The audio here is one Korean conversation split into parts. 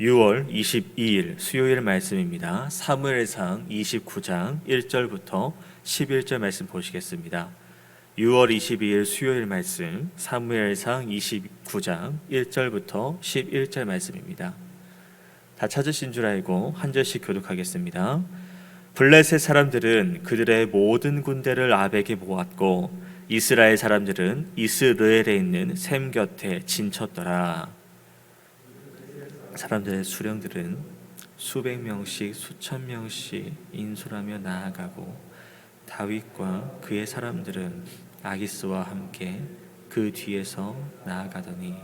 6월 22일 수요일 말씀입니다. 사무엘상 29장 1절부터 11절 말씀 보시겠습니다. 6월 22일 수요일 말씀 사무엘상 29장 1절부터 11절 말씀입니다. 다 찾으신 줄 알고 한 절씩 교독하겠습니다. 블레셋 사람들은 그들의 모든 군대를 아벡에 모았고 이스라엘 사람들은 이스르엘에 있는 샘 곁에 진쳤더라. 사람들의 수령들은 수백 명씩 수천 명씩 인솔하며 나아가고 다윗과 그의 사람들은 아기스와 함께 그 뒤에서 나아가더니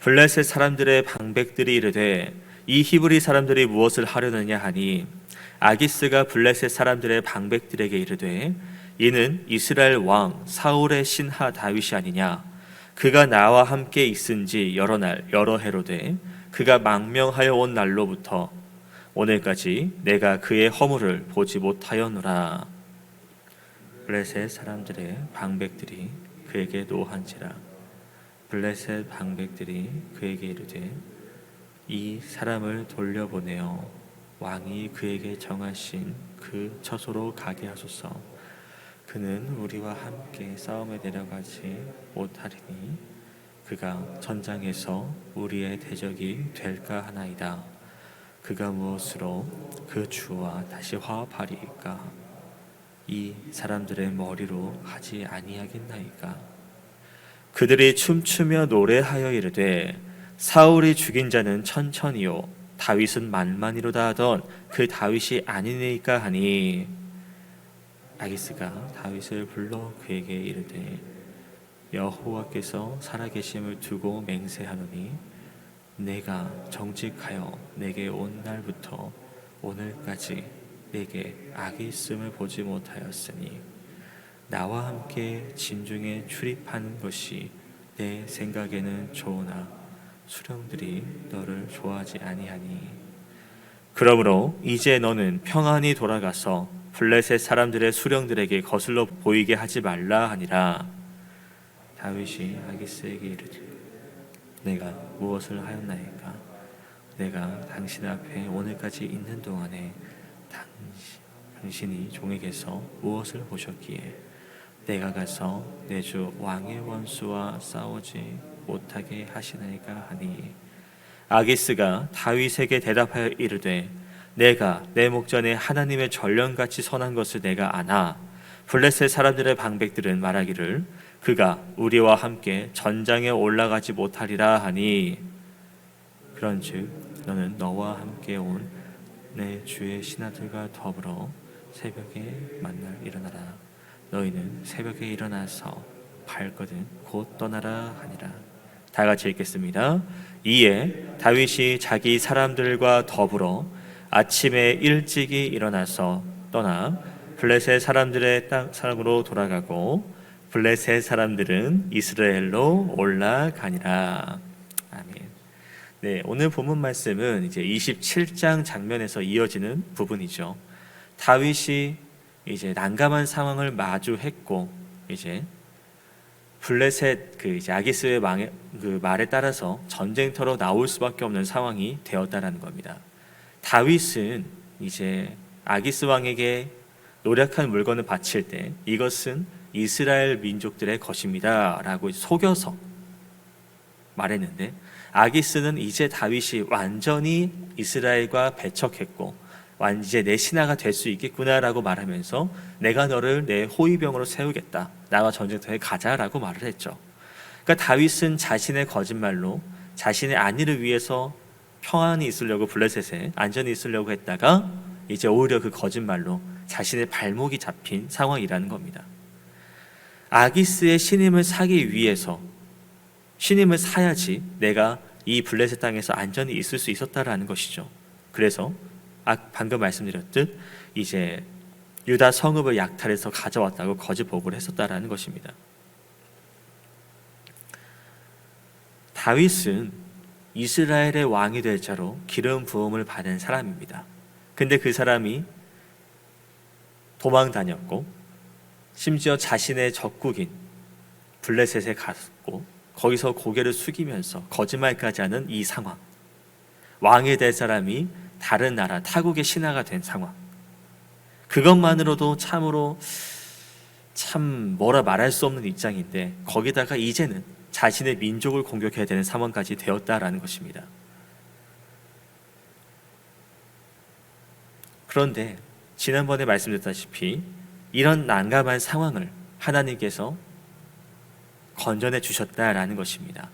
블레셋 사람들의 방백들이 이르되 이 히브리 사람들이 무엇을 하려느냐 하니 아기스가 블레셋 사람들의 방백들에게 이르되 이는 이스라엘 왕 사울의 신하 다윗이 아니냐? 그가 나와 함께 있은지 여러 날 여러 해로 돼 그가 망명하여 온 날로부터 오늘까지 내가 그의 허물을 보지 못하였노라. 블레셋 사람들의 방백들이 그에게 노한지라. 블레셋 방백들이 그에게 이르되 이 사람을 돌려보내어 왕이 그에게 정하신 그 처소로 가게 하소서. 그는 우리와 함께 싸움에 내려가지 못하리니 그가 전장에서 우리의 대적이 될까 하나이다. 그가 무엇으로 그 주와 다시 화합하리이까? 이 사람들의 머리로 하지 아니하겠나이까? 그들이 춤추며 노래하여 이르되 사울이 죽인 자는 천천히요 다윗은 만만이로다 하던 그 다윗이 아니니까 하니 아기스가 다윗을 불러 그에게 이르되 여호와께서 살아계심을 두고 맹세하노니 내가 정직하여 내게 온 날부터 오늘까지 내게 악이 있음을 보지 못하였으니 나와 함께 진중에 출입하는 것이 내 생각에는 좋으나 수령들이 너를 좋아하지 아니하니. 그러므로 이제 너는 평안히 돌아가서 블레셋 사람들의 수령들에게 거슬러 보이게 하지 말라 하니라 다윗이 아기스에게 이르되 내가 무엇을 하였나이까? 내가 당신 앞에 오늘까지 있는 동안에 당신, 당신이 종에게서 무엇을 보셨기에? 내가 가서 내 주 왕의 원수와 싸우지 못하게 하시나이까 하니? 아기스가 다윗에게 대답하여 이르되 내가 내 목전에 하나님의 전령같이 선한 것을 내가 아나? 블레셋 사람들의 방백들은 말하기를 그가 우리와 함께 전장에 올라가지 못하리라 하니. 그런즉 너는 너와 함께 온 내 주의 신하들과 더불어 새벽에 만날 일어나라. 너희는 새벽에 일어나서 밝거든 곧 떠나라 하니라. 다 같이 읽겠습니다. 이에 다윗이 자기 사람들과 더불어 아침에 일찍이 일어나서 떠나 블레셋 사람들의 땅 사람으로 돌아가고 블레셋 사람들은 이스라엘로 올라가니라. 아멘. 네, 오늘 본문 말씀은 이제 27장 장면에서 이어지는 부분이죠. 다윗이 이제 난감한 상황을 마주했고 이제 블레셋 그 이제 아기스의 망에, 그 말에 따라서 전쟁터로 나올 수밖에 없는 상황이 되었다라는 겁니다. 다윗은 이제 아기스 왕에게 노력한 물건을 바칠 때 이것은 이스라엘 민족들의 것입니다 라고 속여서 말했는데 아기스는 이제 다윗이 완전히 이스라엘과 배척했고 이제 내 신하가 될 수 있겠구나라고 말하면서 내가 너를 내 호위병으로 세우겠다. 나와 전쟁터에 가자라고 말을 했죠. 그러니까 다윗은 자신의 거짓말로 자신의 안위를 위해서 평안히 있으려고 블레셋에 안전히 있으려고 했다가 이제 오히려 그 거짓말로 자신의 발목이 잡힌 상황이라는 겁니다. 아기스의 신임을 사기 위해서 신임을 사야지 내가 이 블레셋 땅에서 안전히 있을 수 있었다라는 것이죠. 그래서 아, 방금 말씀드렸듯 이제 유다 성읍을 약탈해서 가져왔다고 거짓 보고를 했었다라는 것입니다. 다윗은 이스라엘의 왕이 될 자로 기름 부음을 받은 사람입니다. 근데 그 사람이 도망 다녔고 심지어 자신의 적국인 블레셋에 갔고 거기서 고개를 숙이면서 거짓말까지 하는 이 상황. 왕이 될 사람이 다른 나라 타국의 신하가 된 상황. 그것만으로도 참으로 참 뭐라 말할 수 없는 입장인데 거기다가 이제는 자신의 민족을 공격해야 되는 상황까지 되었다라는 것입니다. 그런데 지난번에 말씀드렸다시피 이런 난감한 상황을 하나님께서 건져내 주셨다라는 것입니다.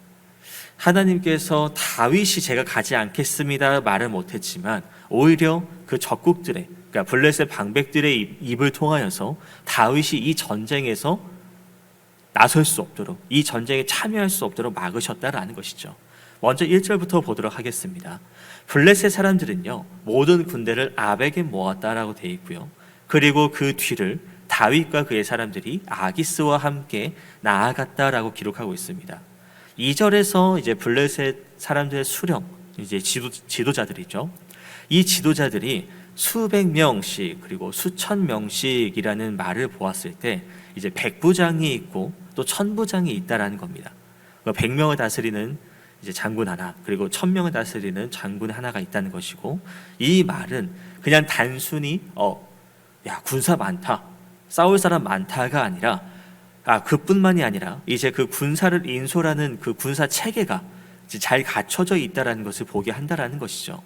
하나님께서 다윗이 제가 가지 않겠습니다 말을 못했지만 오히려 그 적국들의 그러니까 블레셋 방백들의 입- 입을 통하여서 다윗이 이 전쟁에서 나설 수 없도록 이 전쟁에 참여할 수 없도록 막으셨다라는 것이죠. 먼저 1절부터 보도록 하겠습니다. 블레셋 사람들은요 모든 군대를 아벡에 모았다라고 되어 있고요. 그리고 그 뒤를 다윗과 그의 사람들이 아기스와 함께 나아갔다라고 기록하고 있습니다. 2절에서 이제 블레셋 사람들의 수령 이제 지도 지도자들이죠. 이 지도자들이 수백 명씩 그리고 수천 명씩이라는 말을 보았을 때 이제 백부장이 있고 또 천부장이 있다라는 겁니다. 그 100명을 다스리는 이제 장군 하나 그리고 1000명을 다스리는 장군 하나가 있다는 것이고 이 말은 그냥 단순히 어, 야 군사 많다 싸울 사람 많다가 아니라 아 그뿐만이 아니라 이제 그 군사를 인솔하는 그 군사 체계가 잘 갖춰져 있다라는 것을 보게 한다라는 것이죠.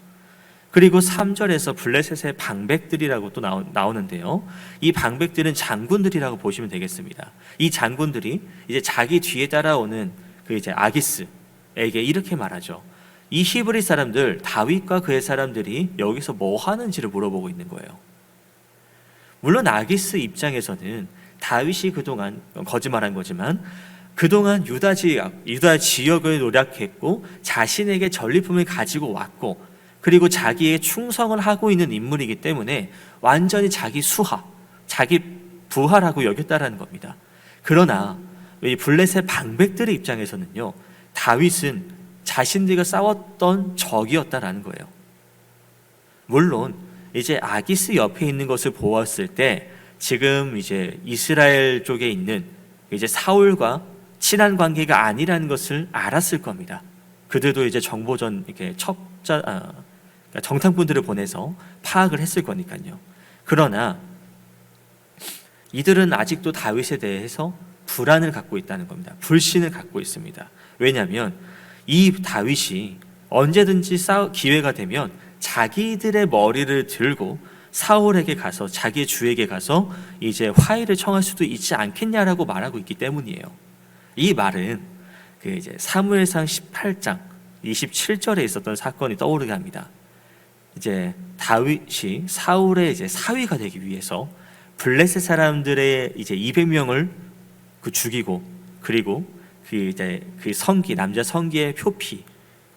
그리고 3절에서 블레셋의 방백들이라고 또 나오, 나오는데요. 이 방백들은 장군들이라고 보시면 되겠습니다. 이 장군들이 이제 자기 뒤에 따라오는 그 이제 아기스 에게 이렇게 말하죠. 이 히브리 사람들 다윗과 그의 사람들이 여기서 뭐 하는지를 물어보고 있는 거예요. 물론 아기스 입장에서는 다윗이 그동안 거짓말한 거지만 그동안 유다 지역, 유다 지역을 노력했고 자신에게 전리품을 가지고 왔고 그리고 자기의 충성을 하고 있는 인물이기 때문에 완전히 자기 수하, 자기 부하라고 여겼다라는 겁니다. 그러나 이 블레셋 방백들의 입장에서는요, 다윗은 자신들과 싸웠던 적이었다라는 거예요. 물론 이제 아기스 옆에 있는 것을 보았을 때 지금 이제 이스라엘 쪽에 있는 이제 사울과 친한 관계가 아니라는 것을 알았을 겁니다. 그들도 이제 정보전 이렇게 첩자 아, 그러니까 정탐꾼들을 보내서 파악을 했을 거니까요. 그러나 이들은 아직도 다윗에 대해서 불안을 갖고 있다는 겁니다. 불신을 갖고 있습니다. 왜냐하면 이 다윗이 언제든지 기회가 되면 자기들의 머리를 들고 사울에게 가서 자기의 주에게 가서 이제 화해를 청할 수도 있지 않겠냐라고 말하고 있기 때문이에요. 이 말은 그 이제 사무엘상 18장 27절에 있었던 사건이 떠오르게 합니다. 이제 다윗이 사울의 이제 사위가 되기 위해서 블레셋 사람들의 이제 200명을 그 죽이고 그리고 그 이제 그 성기 남자 성기의 표피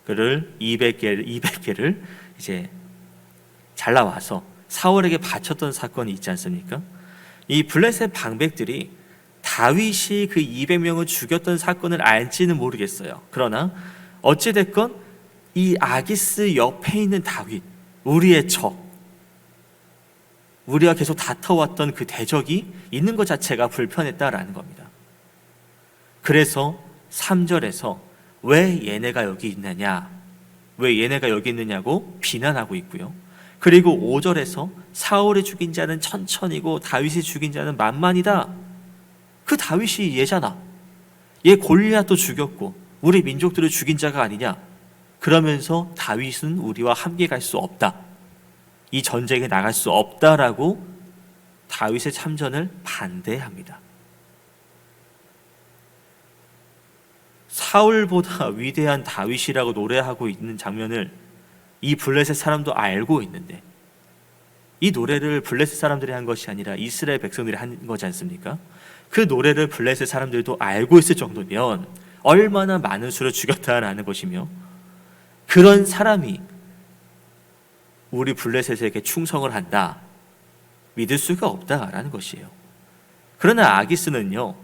그를 200개 200개를 이제 잘라와서 사울에게 바쳤던 사건이 있지 않습니까? 이 블레셋 방백들이 다윗이 그 200명을 죽였던 사건을 알지는 모르겠어요. 그러나 어찌 됐건 이 아기스 옆에 있는 다윗 우리의 적 우리가 계속 다퉈왔던 그 대적이 있는 것 자체가 불편했다라는 겁니다. 그래서 3절에서 왜 얘네가 여기 있느냐? 왜 얘네가 여기 있느냐고 비난하고 있고요. 그리고 5절에서 사울이 죽인 자는 천천이고 다윗이 죽인 자는 만만이다. 그 다윗이 얘잖아. 얘 골리앗도 죽였고 우리 민족들을 죽인 자가 아니냐? 그러면서 다윗은 우리와 함께 갈 수 없다. 이 전쟁에 나갈 수 없다라고 다윗의 참전을 반대합니다. 사울보다 위대한 다윗이라고 노래하고 있는 장면을 이 블레셋 사람도 알고 있는데 이 노래를 블레셋 사람들이 한 것이 아니라 이스라엘 백성들이 한 거지 않습니까? 그 노래를 블레셋 사람들도 알고 있을 정도면 얼마나 많은 수를 죽였다라는 것이며 그런 사람이 우리 블레셋에게 충성을 한다 믿을 수가 없다라는 것이에요. 그러나 아기스는요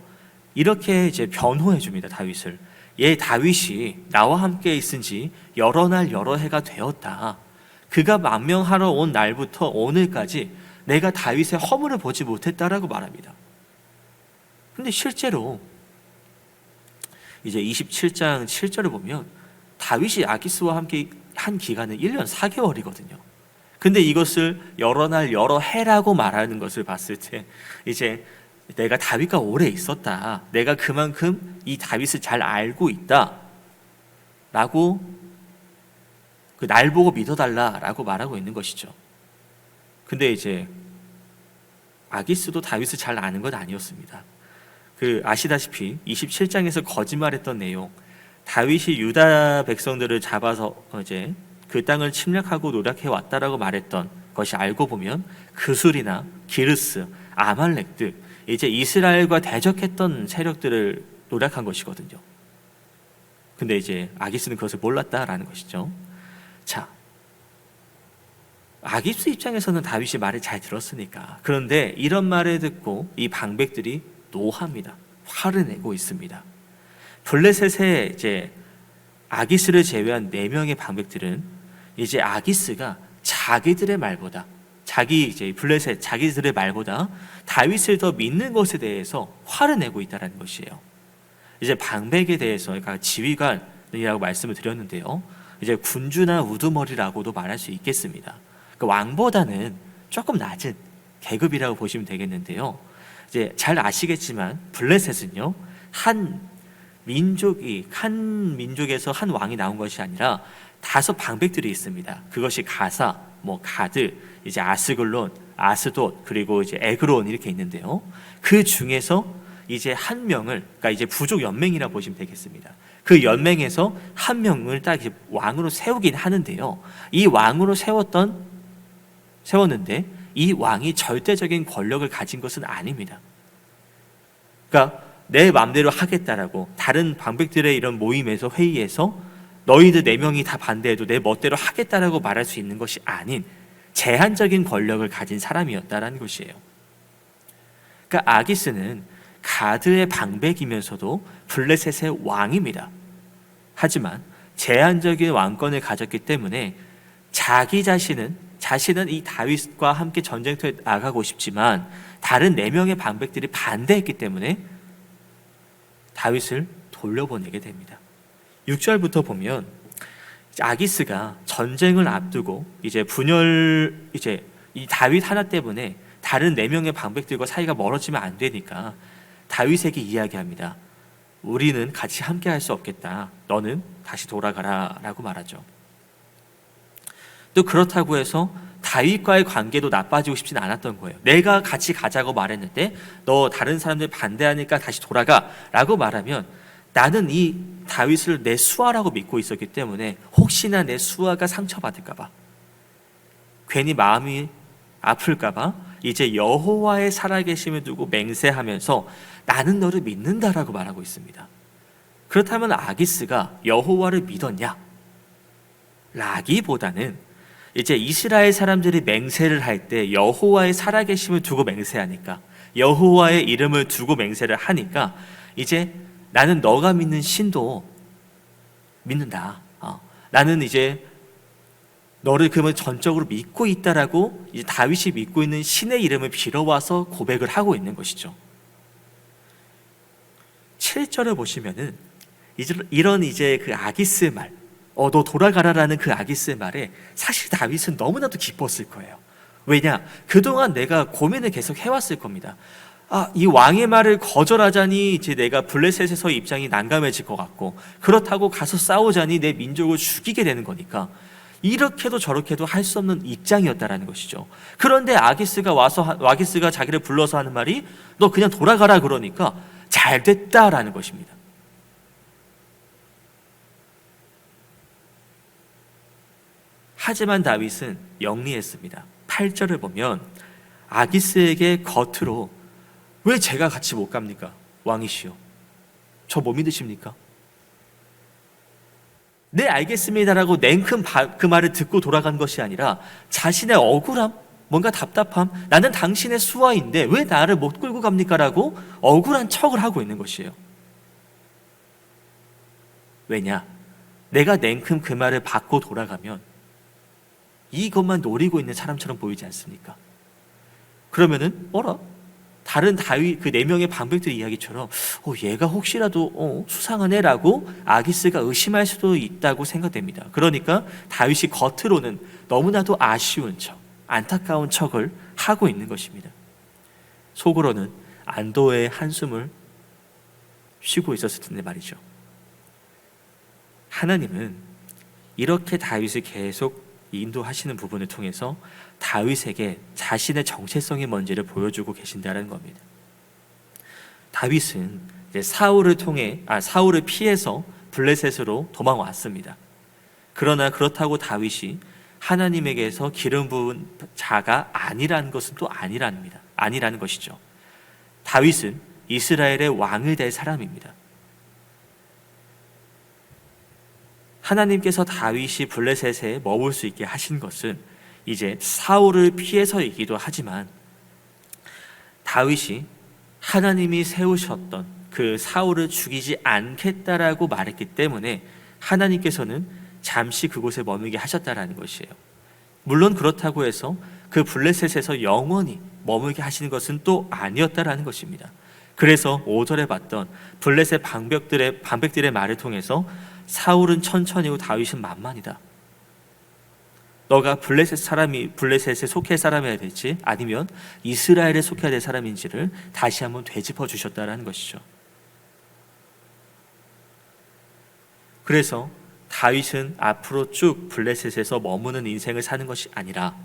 이렇게 이제 변호해 줍니다 다윗을. 얘 다윗이 나와 함께 있은지 여러 날 여러 해가 되었다. 그가 망명하러 온 날부터 오늘까지 내가 다윗의 허물을 보지 못했다라고 말합니다. 근데 실제로 이제 27장 7절을 보면 다윗이 아기스와 함께 한 기간은 1년 4개월이거든요. 근데 이것을 여러 날 여러 해라고 말하는 것을 봤을 때 이제 내가 다윗과 오래 있었다. 내가 그만큼 이 다윗을 잘 알고 있다. 라고 그 날 보고 믿어달라라고 말하고 있는 것이죠. 근데 이제 아기스도 다윗을 잘 아는 건 아니었습니다. 그 아시다시피 27장에서 거짓말했던 내용, 다윗이 유다 백성들을 잡아서 이제 그 땅을 침략하고 노력해 왔다라고 말했던 것이 알고 보면 그술이나 기르스, 아말렉들 이제 이스라엘과 대적했던 세력들을 노력한 것이거든요. 근데 이제 아기스는 그것을 몰랐다라는 것이죠. 자, 아기스 입장에서는 다윗이 말을 잘 들었으니까. 그런데 이런 말을 듣고 이 방백들이 노합니다. 화를 내고 있습니다. 블레셋의 이제 아기스를 제외한 네 명의 방백들은 이제 아기스가 자기들의 말보다 자기 이제 블레셋 자기들의 말보다 다윗을 더 믿는 것에 대해서 화를 내고 있다는 것이에요. 이제 방백에 대해서 그러니까 지휘관이라고 말씀을 드렸는데요. 이제 군주나 우두머리라고도 말할 수 있겠습니다. 그 왕보다는 조금 낮은 계급이라고 보시면 되겠는데요. 이제 잘 아시겠지만 블레셋은요 한 민족이 한 민족에서 한 왕이 나온 것이 아니라 다섯 방백들이 있습니다. 그것이 가사, 뭐 가드, 이제 아스글론, 아스돗 그리고 이제 에그론 이렇게 있는데요. 그 중에서 이제 한 명을 그러니까 이제 부족 연맹이라 보시면 되겠습니다. 그 연맹에서 한 명을 딱 왕으로 세우긴 하는데요. 이 왕으로 세웠던 세웠는데 이 왕이 절대적인 권력을 가진 것은 아닙니다. 그러니까 내 마음대로 하겠다라고 다른 방백들의 이런 모임에서 회의에서 너희들 네 명이 다 반대해도 내 멋대로 하겠다라고 말할 수 있는 것이 아닌 제한적인 권력을 가진 사람이었다라는 것이에요. 그러니까 아기스는 가드의 방백이면서도 블레셋의 왕입니다. 하지만 제한적인 왕권을 가졌기 때문에 자기 자신은 자신은 이 다윗과 함께 전쟁터에 나가고 싶지만 다른 네 명의 방백들이 반대했기 때문에 다윗을 돌려보내게 됩니다. 6절부터 보면 아기스가 전쟁을 앞두고 이제 분열 이제 이 다윗 하나 때문에 다른 네 명의 방백들과 사이가 멀어지면 안 되니까 다윗에게 이야기합니다. 우리는 같이 함께 할 수 없겠다. 너는 다시 돌아가라 라고 말하죠. 또 그렇다고 해서 다윗과의 관계도 나빠지고 싶진 않았던 거예요. 내가 같이 가자고 말했는데 너 다른 사람들 반대하니까 다시 돌아가 라고 말하면 나는 이 다윗을 내 수하라고 믿고 있었기 때문에 혹시나 내 수하가 상처받을까봐 괜히 마음이 아플까봐 이제 여호와의 살아계심을 두고 맹세하면서 나는 너를 믿는다라고 말하고 있습니다. 그렇다면 아기스가 여호와를 믿었냐? 라기보다는 이제 이스라엘 사람들이 맹세를 할 때 여호와의 살아계심을 두고 맹세하니까 여호와의 이름을 두고 맹세를 하니까 이제 나는 너가 믿는 신도 믿는다. 어, 나는 이제 너를 그러면 전적으로 믿고 있다라고 이제 다윗이 믿고 있는 신의 이름을 빌어와서 고백을 하고 있는 것이죠. 7절을 보시면은 이런 이제 그 아기스의 말, 어, 너 돌아가라라는 그 아기스의 말에 사실 다윗은 너무나도 기뻤을 거예요. 왜냐? 그동안 내가 고민을 계속 해왔을 겁니다. 아, 이 왕의 말을 거절하자니 이제 내가 블레셋에서 입장이 난감해질 것 같고, 그렇다고 가서 싸우자니 내 민족을 죽이게 되는 거니까, 이렇게도 저렇게도 할 수 없는 입장이었다라는 것이죠. 그런데 아기스가 와서, 아기스가 자기를 불러서 하는 말이, 너 그냥 돌아가라 그러니까, 잘 됐다라는 것입니다. 하지만 다윗은 영리했습니다. 8절을 보면 아기스에게 겉으로 왜 제가 같이 못 갑니까? 왕이시여. 저 뭐 믿으십니까? 네, 알겠습니다라고 냉큼 그 말을 듣고 돌아간 것이 아니라 자신의 억울함, 뭔가 답답함, 나는 당신의 수하인데 왜 나를 못 끌고 갑니까? 라고 억울한 척을 하고 있는 것이에요. 왜냐? 내가 냉큼 그 말을 받고 돌아가면 이것만 노리고 있는 사람처럼 보이지 않습니까? 그러면은 어라? 다른 다윗 그 네 명의 방백들 이야기처럼 어, 얘가 혹시라도 어, 수상하네라고 아기스가 의심할 수도 있다고 생각됩니다. 그러니까 다윗이 겉으로는 너무나도 아쉬운 척, 안타까운 척을 하고 있는 것입니다. 속으로는 안도의 한숨을 쉬고 있었을 텐데 말이죠. 하나님은 이렇게 다윗을 계속 인도하시는 부분을 통해서 다윗에게 자신의 정체성이 뭔지를 보여주고 계신다는 겁니다. 다윗은 사울을 통해 아 사울을 피해서 블레셋으로 도망왔습니다. 그러나 그렇다고 다윗이 하나님에게서 기름 부은 자가 아니라는 것은 또 아니랍니다. 아니라는 것이죠. 다윗은 이스라엘의 왕을 될 사람입니다. 하나님께서 다윗이 블레셋에 머물 수 있게 하신 것은 이제 사울을 피해서이기도 하지만 다윗이 하나님이 세우셨던 그 사울을 죽이지 않겠다라고 말했기 때문에 하나님께서는 잠시 그곳에 머물게 하셨다라는 것이에요. 물론 그렇다고 해서 그 블레셋에서 영원히 머물게 하시는 것은 또 아니었다라는 것입니다. 그래서 5절에 봤던 블레셋 방백들의 방백들의 말을 통해서 사울은 천천히고 다윗은 만만이다. 너가 블레셋 사람이 블레셋에 속해 사람이어야 될지 아니면 이스라엘에 속해야 될 사람인지를 다시 한번 되짚어 주셨다라는 것이죠. 그래서 다윗은 앞으로 쭉 블레셋에서 머무는 인생을 사는 것이 아니라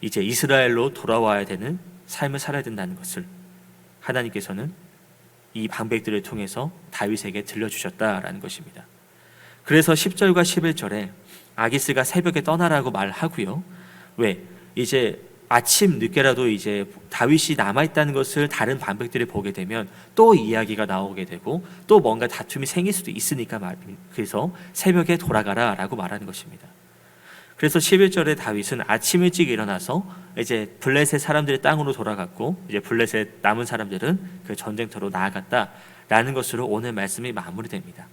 이제 이스라엘로 돌아와야 되는 삶을 살아야 된다는 것을 하나님께서는 이 방백들을 통해서 다윗에게 들려주셨다라는 것입니다. 그래서 10절과 11절에 아기스가 새벽에 떠나라고 말하고요. 왜? 이제 아침 늦게라도 이제 다윗이 남아 있다는 것을 다른 반백들이 보게 되면 또 이야기가 나오게 되고 또 뭔가 다툼이 생길 수도 있으니까 말 그래서 새벽에 돌아가라 라고 말하는 것입니다. 그래서 11절에 다윗은 아침 일찍 일어나서 이제 블레셋 사람들의 땅으로 돌아갔고 이제 블레셋 남은 사람들은 그 전쟁터로 나아갔다라는 것으로 오늘 말씀이 마무리됩니다.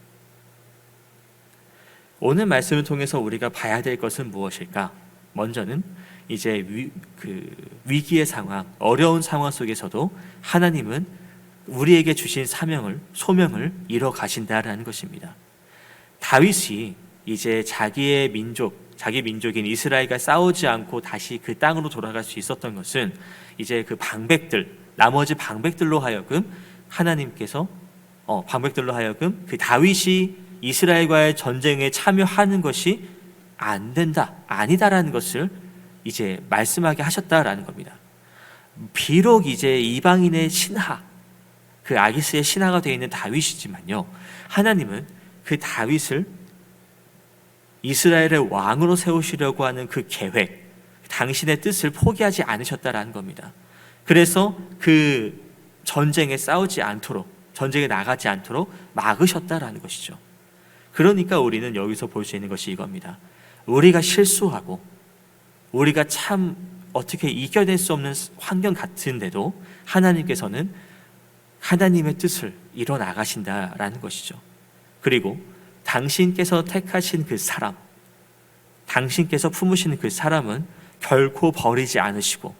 오늘 말씀을 통해서 우리가 봐야 될 것은 무엇일까? 먼저는 이제 위, 그 위기의 상황, 어려운 상황 속에서도 하나님은 우리에게 주신 사명을 소명을 이뤄 가신다라는 것입니다. 다윗이 이제 자기의 민족, 자기 민족인 이스라엘과 싸우지 않고 다시 그 땅으로 돌아갈 수 있었던 것은 이제 그 방백들, 나머지 방백들로 하여금 하나님께서 어, 방백들로 하여금 그 다윗이 이스라엘과의 전쟁에 참여하는 것이 안 된다, 아니다라는 것을 이제 말씀하게 하셨다라는 겁니다. 비록 이제 이방인의 신하, 그 아기스의 신하가 되어 있는 다윗이지만요, 하나님은 그 다윗을 이스라엘의 왕으로 세우시려고 하는 그 계획, 당신의 뜻을 포기하지 않으셨다라는 겁니다. 그래서 그 전쟁에 싸우지 않도록, 전쟁에 나가지 않도록 막으셨다라는 것이죠. 그러니까 우리는 여기서 볼 수 있는 것이 이겁니다. 우리가 실수하고 우리가 참 어떻게 이겨낼 수 없는 환경 같은데도 하나님께서는 하나님의 뜻을 이뤄 나가신다라는 것이죠. 그리고 당신께서 택하신 그 사람, 당신께서 품으시는 그 사람은 결코 버리지 않으시고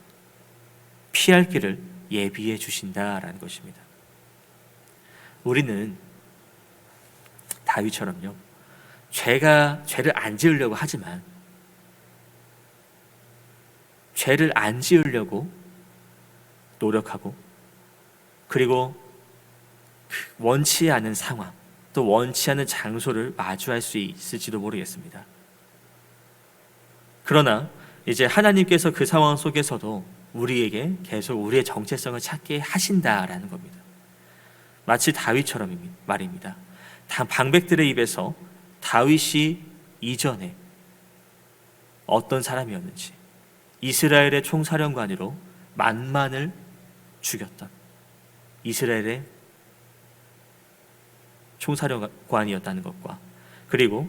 피할 길을 예비해 주신다라는 것입니다. 우리는 다윗처럼요. 죄가 죄를 안 지으려고 하지만 죄를 안 지으려고 노력하고 그리고 원치 않은 상황 또 원치 않은 장소를 마주할 수 있을지도 모르겠습니다. 그러나 이제 하나님께서 그 상황 속에서도 우리에게 계속 우리의 정체성을 찾게 하신다라는 겁니다. 마치 다윗처럼 말입니다. 방백들의 입에서 다윗이 이전에 어떤 사람이었는지 이스라엘의 총사령관으로 만만을 죽였던 이스라엘의 총사령관이었다는 것과 그리고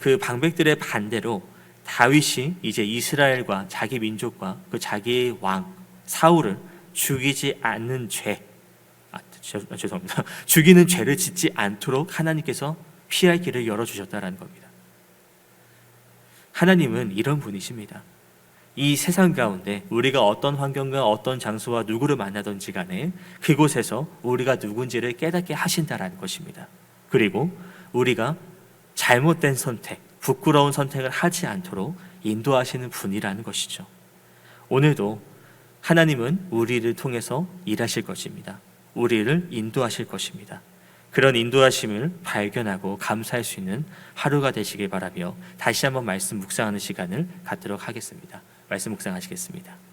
그 방백들의 반대로 다윗이 이제 이스라엘과 자기 민족과 그 자기의 왕 사울을 죽이지 않는 죄 아, 죄송합니다. 죽이는 죄를 짓지 않도록 하나님께서 피할 길을 열어주셨다는 겁니다. 하나님은 이런 분이십니다. 이 세상 가운데 우리가 어떤 환경과 어떤 장소와 누구를 만나든지 간에 그곳에서 우리가 누군지를 깨닫게 하신다라는 것입니다. 그리고 우리가 잘못된 선택, 부끄러운 선택을 하지 않도록 인도하시는 분이라는 것이죠. 오늘도 하나님은 우리를 통해서 일하실 것입니다. 우리를 인도하실 것입니다. 그런 인도하심을 발견하고 감사할 수 있는 하루가 되시길 바라며 다시 한번 말씀 묵상하는 시간을 갖도록 하겠습니다. 말씀 묵상하시겠습니다.